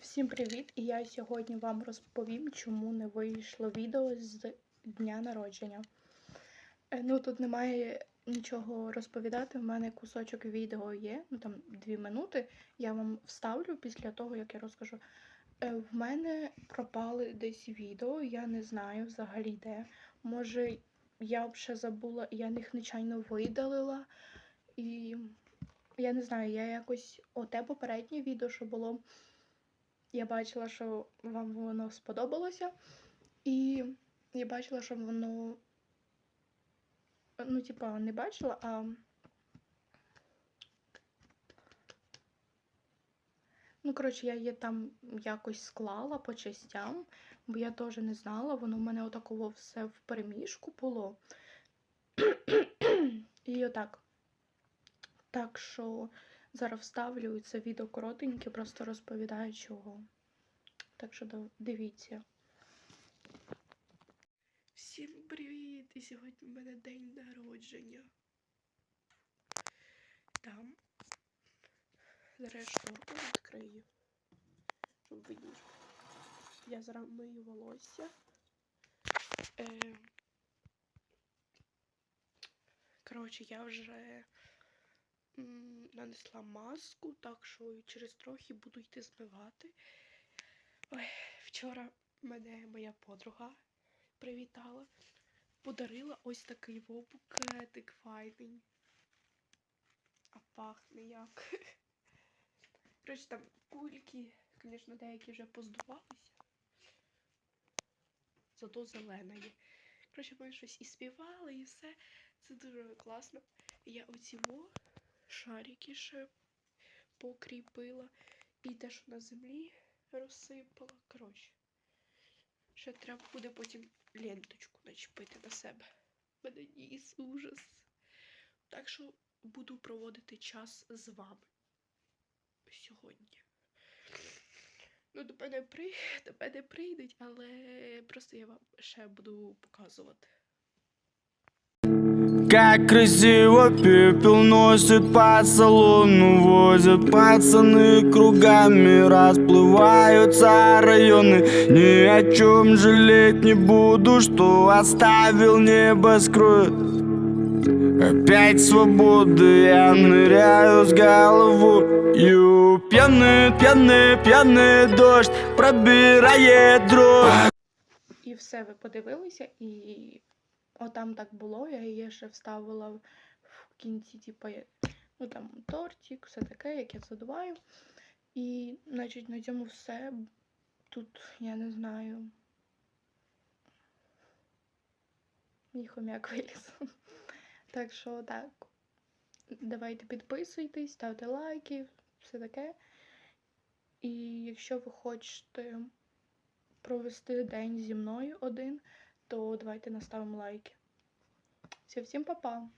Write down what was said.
Всім привіт! І я сьогодні вам розповім, чому не вийшло відео з дня народження. Е, Ну, тут немає нічого розповідати. У мене кусочок відео є, ну там дві минути. Я вам вставлю після того, як я розкажу. Е, В мене пропали десь відео, я не знаю взагалі де. Може, я вже забула, я їх нечайно видалила. І я не знаю, я якось оте попереднє відео, що було. Я бачила, що вам воно сподобалося, і я бачила, що воно. Ну, типа, не бачила, а. Ну, коротше, я її там якось склала по частям, бо я теж не знала, воно в мене отаково все в переміжку було. І отак. Так що зараз вставлю це відео коротеньке, просто розповідаю чого. Так що дивіться. Всім привіт! І сьогодні в мене день народження. Там. Шторку відкрию. Щоб видніше. Я зараз мию волосся. Е... Коротше, я вже нанесла маску, так що через трохи буду йти змивати. Ой, вчора мене моя подруга привітала, подарила ось такий букетик файний. А пахне як. Коротше, там кульки, звісно, деякі вже поздувалися. Зато зелена є. Коротше, ми щось і співали, і все. Це дуже класно. Я оці во шарики ще покріпила. І те, що на землі розсипала. Коротше. Ще треба буде потім ленточку начепити на себе. Мене ніс ужас. Так що буду проводити час з вами сьогодні. Ну, до мене, при... до мене прийдуть, але просто я вам ще буду показувати. Как красиво пепел носит по салону Возят пацаны кругами Расплываются районы Ни о чем жалеть не буду Что оставил небоскрой Опять свободы Я ныряю с головою Пьяный, пьяный, пьяный дождь Пробирает дрожь І все, ви подивилися, і отам так було. Я її ще вставила в кінці, типу, ну там тортик, все таке, як я задуваю. І, значить, на цьому все. Тут, я не знаю. Мій хомяк виліз. Так що так. Давайте підписуйтесь, ставте лайки, все таке. І якщо ви хочете провести день зі мною один, то давайте наставимо лайки. Все, всім па-па!